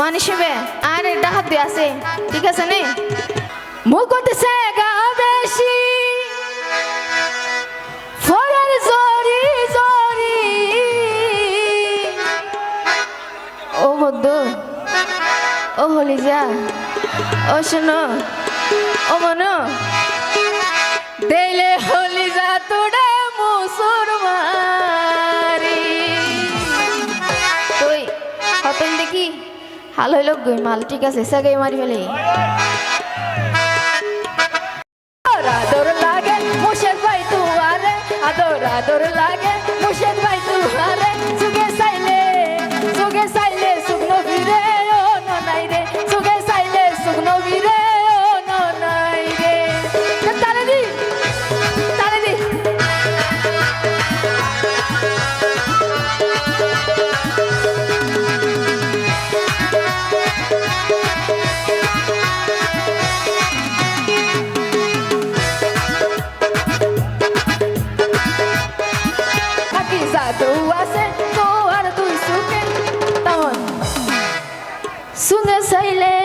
মানিসবে আর ডাহাত দিয়ে আছে, ঠিক আছে নে? মুকুত সে গা বেশি ফরার জরি জরি। ও হদ্দ ও হলি যা ও শোনো, ও মনো। দেলে হলি যা তোর হাল হইল গই মাল ঠিক আছে, সাগে মারি ফেলে। আদর লাগে, মুশের পাই তুয়ারে আদর আদর লাগে। soy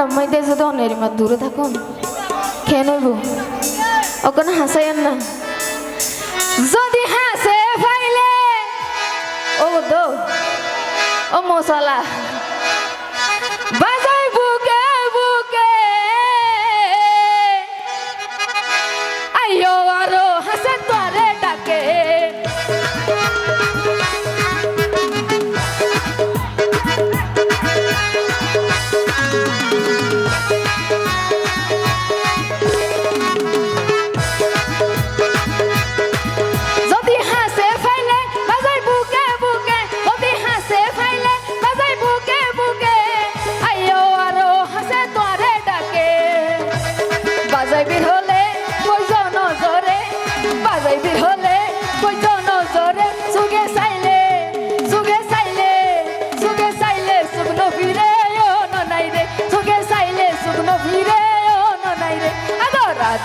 লম্বাই দেশে তো অনেক মা দূরে থাকুন। খেয়ে নইব ওখান হাসাইয়েন না। যদি হাসে ফাইলে, ও দো ও মশলা। বা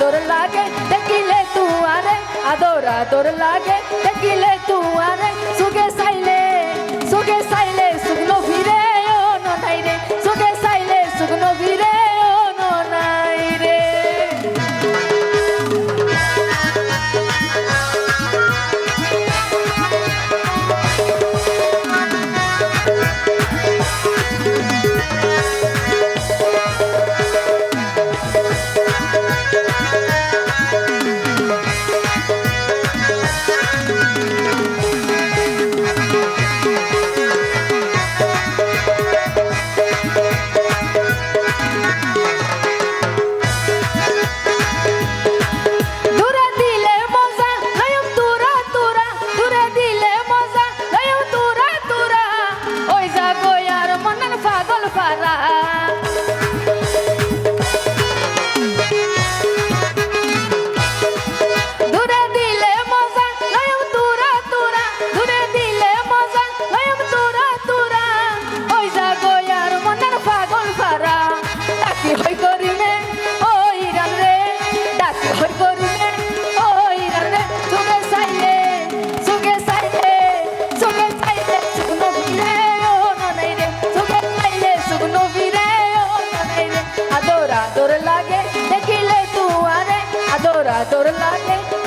আদর লাগে দেখিলে তু আরে আদর আদর লাগে। চাদর লাগে